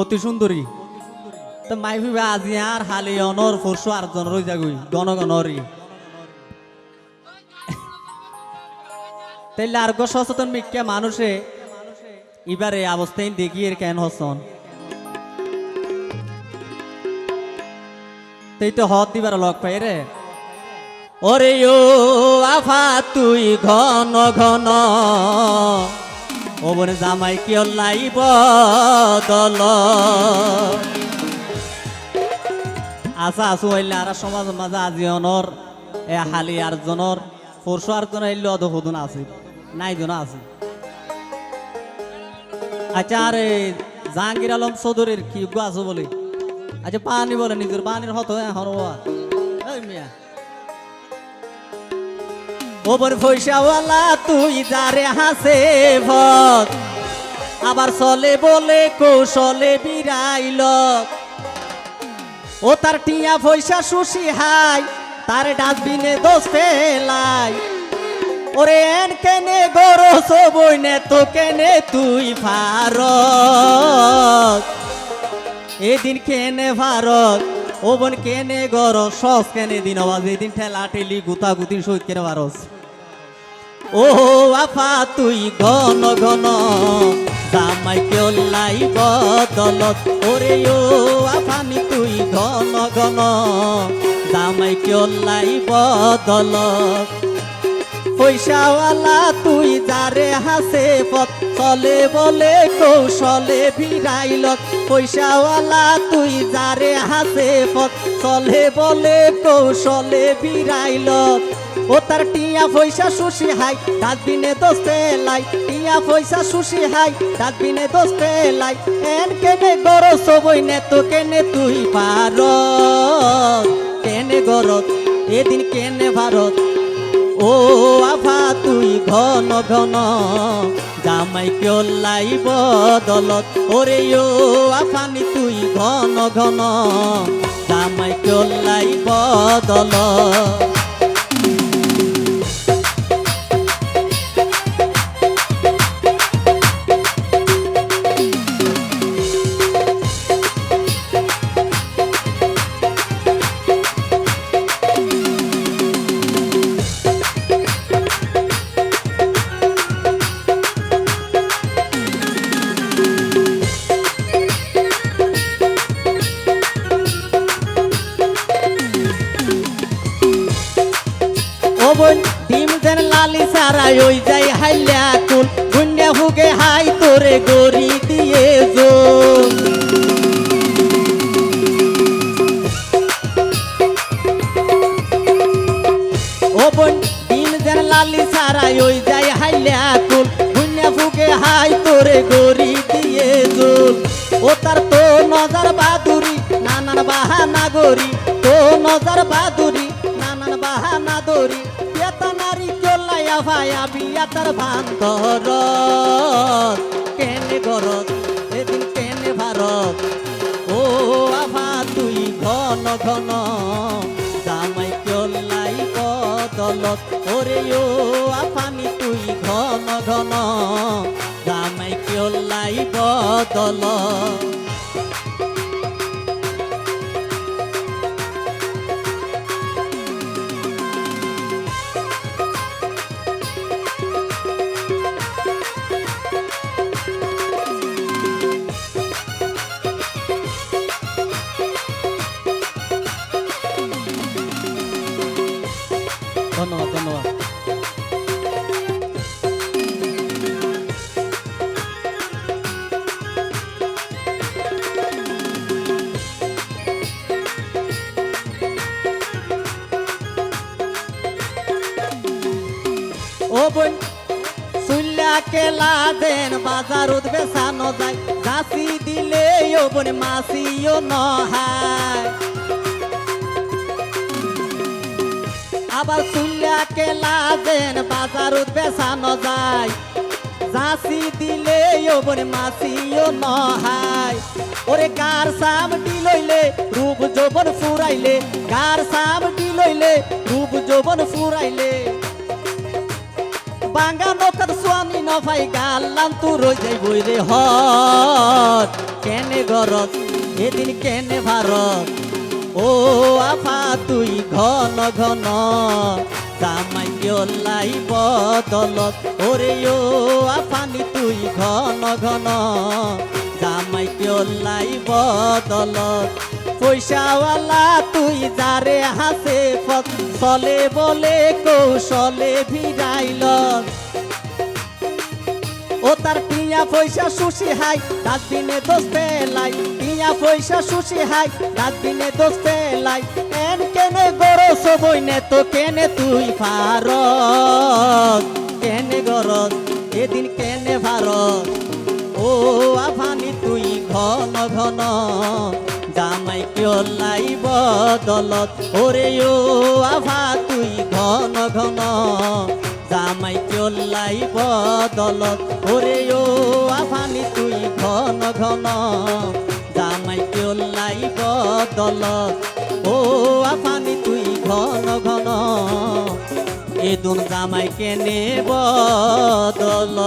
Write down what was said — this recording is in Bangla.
অতি সুন্দরী। তো মাই ভাবে আজি আর হালি অনর ফরশো আর জন রই যাগুই গণ তাইলে আর সচেতন মিক্কা মানুষে এবারে অবস্থায় দেখিয়ে কেন হসন? তাই তো হত দিবার লগ পাই রে। ওরে ও আফা, তুই ঘন ঘন। ওবন জামাই কি লাইব দল? আশা আছো হইলে আর সমাজ মাঝে আজি অনর, এ হালি আর জনর, পরশু আর জন হইলে অধ হুদুন আছে, নাই জন আছে। আচ্ছা আরে জাহাঙ্গীর আলম চৌধুরীর কি গো আছো বলে? আচ্ছা পানি বলে, নিজের পানির হতো এখন ওই মিয়া। ওপর পয়সাওয়ালা তুই যারে হাসে ভত আবার চলে বলে, কৌশলে বিরাইল ও তার টিয়া পয়সা সুশি হাই, তার ডাস্টবিনে দোষ ফেলাই। ওরে এন কেনে গরো, সবই নে তো কেনে তুই ভারত। এদিন কেনে ভারত ও বোন কেনে গর, সস কেনে দিন আওয়াজ দিন ঠেলা ঠেলি গুতা গুতি সহিত কেনে বারস। ও আফা, তুই ঘন ঘন, জামাই কেলাই বদলত। ওরে ও আফানি তুই ঘন ঘন, জামাই কেলাই বদলত। পয়সাওয়ালা, তুই যারে হাসে পথ, চলে বলে কৌশলে ভিড়াইল পয়সাওয়ালা, তুই যারে হাসে পথ, চলে বলে কৌশলে ভিড়াইল ও তার টিয়া পয়সা সুশি হাই, ডাস্টবিনে দোষ পেলাই টিয়া পয়সা সুশি হাই, ডাস্টবিনে দোষ পেলাই এন কেনে গর সবই নে তো কেনে তুই পার কেনে গরত, এদিন কেনে ভারত। ও আভা তুই ঘন ঘন জামাই লাইব বদলত। ওরে ও আফানি, তুই ঘন ঘন জামাই লাইব বদলত। লালি ওই যাই হুগে হাই তোরে দিয়ে দেন লালি সারাই ওই যাই হাইলা কুল গুন্ডা হুগে হাই তোরে গরি দিয়ে জোন ও তার তো নজর বাদুরি নানান বাহানা গরি তো নজর বাদুরি চলাইয়া ভাইয়া বিয়া তার ভান্তর কেনে গরত? এদিন কেনে ভারত? ও আভা, তুই ঘন ঘন। জামাই চলাই বদলত। ওরে ও আফানি, তুই ঘন ঘন। জামাই চলাই বদলত। ধন্যবাদ ধন্যবাদ। ও বোন সুল্লা কেলা দেন, বাজার উঠবে সানো যায় জাসি দিলে ও বোন, মাসিও নহায়। আবার সুল্লা কেলা দেন বাজার উঠবে সানো যায়। জাসি দিলে ও বোন মাসিও নহায় ওরে গার সাম লইলে রূপ যৌবন ফুরাইলে, গার সাম লইলে রূপ যৌবন ফুরাইলে। বাঙ্গা নৌকার সোয়ানি নফাই গাল্লাম তু রই যাই বই রে হত কেনে গরত, এদিন কেনে ভারত? ও আফা, তুই ঘন ঘন জামাই লাই বদলত ওরে ও আফানি, তুই ঘন ঘন জামাই লাই বদলত পয়সাওয়ালা, তুই যারে হাসে চলে বলে কৌশলে ভিড়াইলত ও তার পিয়া পয়সা সুশি হাই দিনে দোষ পেলাই পিয়া পয়সা সুশি হাই দিনে দোষ পেলাই এন কেনে গরো সবই নে তো, কেনে তুই ভারত? কেনে গরত এদিন কেনে ভারত? ও আফানি তুই ঘন ঘন, জামাই কিয়লাই বদলত? ওরে ও আভা তুই ঘন ঘন। জামাই বদল ওরে ও আফানি, তুই ঘন ঘন জামাই লাই বদলত। ও আফানি, তুই ঘন ঘন এদুন জামাই কেনে বদল